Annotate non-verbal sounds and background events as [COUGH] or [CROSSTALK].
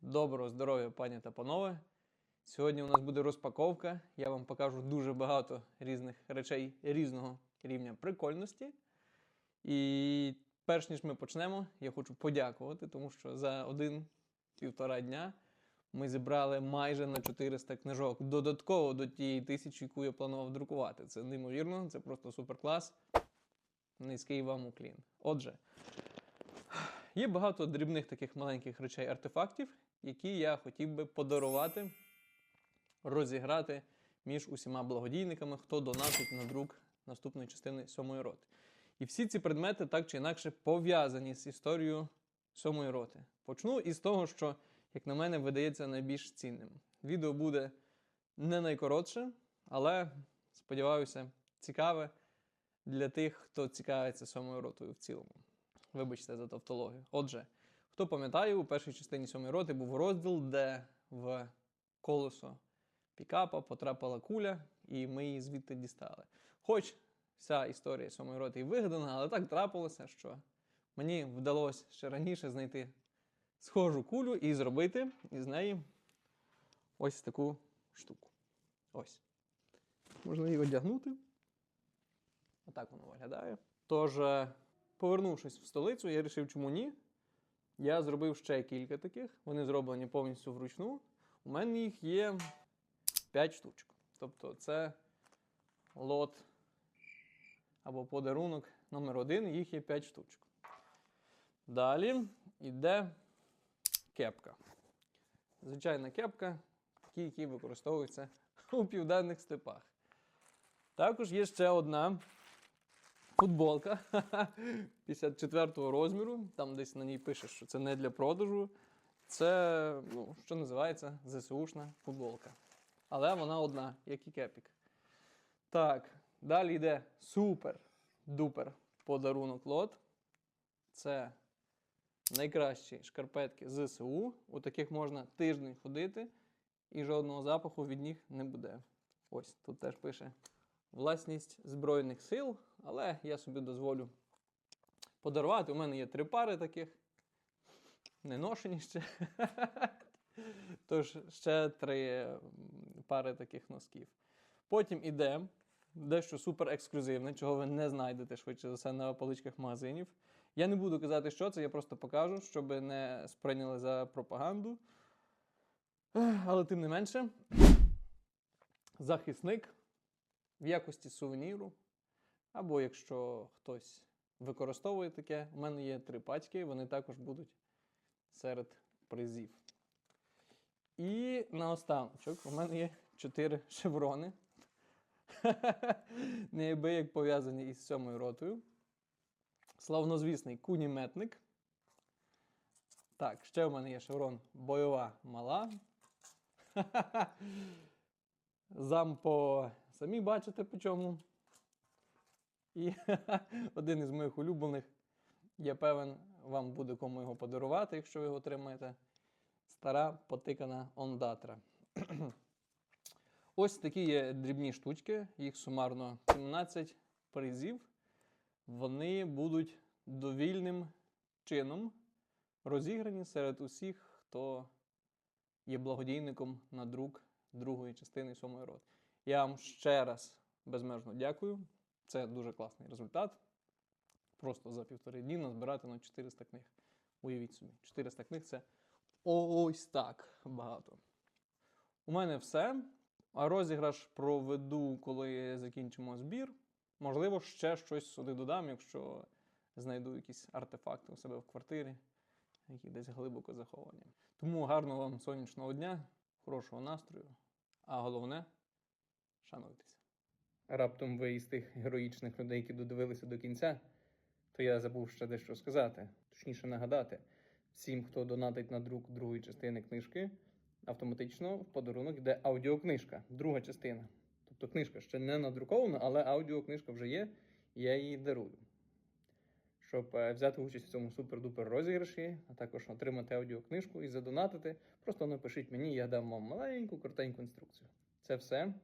Доброго здоров'я, пані та панове. Сьогодні у нас буде розпаковка. Я вам покажу дуже багато різних речей різного рівня прикольності. І перш ніж ми почнемо, я хочу подякувати, тому що за один-півтора дня ми зібрали майже на 400 книжок. Додатково до тієї тисячі, яку я планував друкувати. Це неймовірно, це просто суперклас. Низький вам уклін. Отже, Є багато дрібних таких маленьких речей артефактів, які я хотів би подарувати, розіграти між усіма благодійниками, хто донатить на друк наступної частини сьомої роти. І всі ці предмети так чи інакше пов'язані з історією сьомої роти. Почну із того, що, як на мене, видається найбільш цінним. Відео буде не найкоротше, але сподіваюся, цікаве для тих, хто цікавиться сьомою ротою в цілому. Вибачте за тавтологію. Отже, хто пам'ятає, у першій частині сьомої роти був розділ, де в колесо пікапа потрапила куля, і ми її звідти дістали. Хоч вся історія сьомої роти і вигадана, але так трапилося, що мені вдалося ще раніше знайти схожу кулю і зробити із неї ось таку штуку. Ось. Можна її одягнути. Отак воно виглядає. Тож, е, повернувшись в столицю, я вирішив, чому ні. Я зробив ще кілька таких. Вони зроблені повністю вручну. У мене їх є 5 штучок. Тобто це лот або подарунок номер один, їх є 5 штучок. Далі йде кепка. Звичайна кепка, такі, які використовуються у південних степах. Також є ще одна футболка [LAUGHS] 54-го розміру. Там десь на ній пише, що це не для продажу. Це, ну, що називається, ЗСУшна футболка. Але вона одна, як і кепік. Так, далі йде супер-дупер подарунок лот. Це найкращі шкарпетки ЗСУ. У таких можна тиждень ходити, і жодного запаху від них не буде. Ось тут теж пише власність Збройних сил, але я собі дозволю подарувати. У мене є три пари таких. Не ношені ще. [LAUGHS] Тож ще три пари таких носків. Потім іде дещо супер ексклюзивне, чого ви не знайдете швидше за все на поличках магазинів. Я не буду казати, що це, я просто покажу, щоб не сприйняли за пропаганду. Але тим не менше, захисник в якості сувеніру. Або якщо хтось використовує таке, у мене є три пачки, вони також будуть серед призів. І наостаночок, у мене є чотири шеврони. [LAUGHS] Неабияк пов'язані із сьомою ротою. Славнозвісний куніметник. Так, ще в мене є шеврон бойова мала. [LAUGHS] Зампо самі бачите по чому. І [LAUGHS] один із моїх улюблених. Я певен, вам буде кому його подарувати, якщо ви його отримаєте. Стара потикана ондатра. [CLEARS THROAT] Ось такі є дрібні штучки, їх сумарно 17 призів. Вони будуть довільним чином розіграні серед усіх, хто є благодійником на друк другої частини сьомої роти. Я вам ще раз безмежно дякую. Це дуже класний результат. Просто за півтори дні назбирати на 400 книг. Уявіть собі, 400 книг це ось так багато. У мене все. А розіграш проведу, коли закінчимо збір. Можливо, ще щось сюди додам, якщо знайду якісь артефакти у себе в квартирі, які десь глибоко заховані. Тому гарного вам сонячного дня, хорошого настрою, а головне шануйтесь. Раптом ви із тих героїчних людей, які додивилися до кінця, то я забув ще дещо сказати, точніше нагадати. Всім, хто донатить на друк другої частини книжки, автоматично в подарунок йде аудіокнижка, друга частина. Тобто книжка ще не надрукована, але аудіокнижка вже є, і я її дарую. Щоб е, взяти участь в цьому супер-дупер розіграші, а також отримати аудіокнижку і задонатити, просто напишіть мені, я дам вам маленьку, коротеньку інструкцію. Це все.